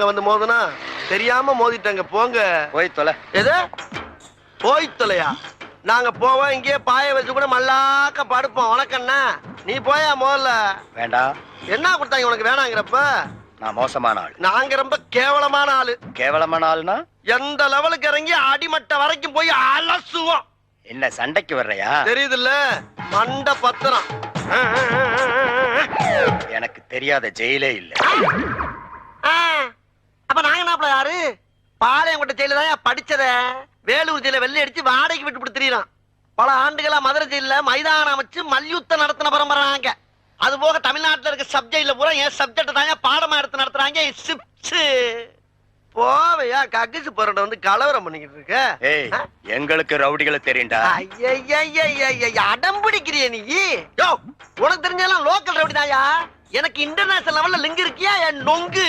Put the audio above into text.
வந்து மோதுனா தெரியாம மோதிட்டங்க. போங்க. போய் தொலை. எது? போய் தொலையா? நாங்க போவோம் இங்கேயே பாய வச்சு கூட மல்லாக்க படுப்போம். உனக்கண்ணா நீ போயா முதல்ல வேண்டாம் என்ன கொடுத்தாங்க உனக்கு வேணாங்கிறப்ப? நான் மோசமான ஆள். நாங்க ரொம்ப கேவலமான ஆளு. கேவலமான ஆள்னா? எந்த லெவலுக்கு இறங்கி அடிமட்ட வரைக்கும் போய் அலசுவோம். என்ன சண்டைக்கு வர்றையா? தெரியுதுல்ல? மண்ட பத்திரம். எனக்கு தெரியாத ஜெயிலே இல்ல அப்ப நாங்க என்ன யாரு பாளையங்கோட்டை ஜெயில தான் படிச்சத? வேலூர் ஜெயில வெள்ளை அடிச்சு வாடகைக்கு விட்டு கொடுத்துறான் பல ஆண்டுகளா மதுரை ஜெயில மைதானம் அமைச்சு மல்யுத்தம் நடத்தின பரம்பரை நாங்க அது போக தமிழ்நாட்டுல இருக்க சப்ஜெக்ட்ல பூரா என் சப்ஜெக்ட் தாங்க பாடமா எடுத்து நடத்துறாங்க. சிப்ஸ் போவையா கக்கிசு போறட வந்து கலவரம் பண்ணிக்கிட்டு இருக்க? ஏய் எங்களுக்கு ரவுடிகளை தெரியும்டா. ஐயையையையைய, அடம் பிடிக்கிறிய நீ? யோ உனக்கு தெரிஞ்செல்லாம் லோக்கல் ரவுடி தாயா எனக்கு இன்டர்நேஷனல் லெவல்ல லிங்க் இருக்கியா என் நொங்கு?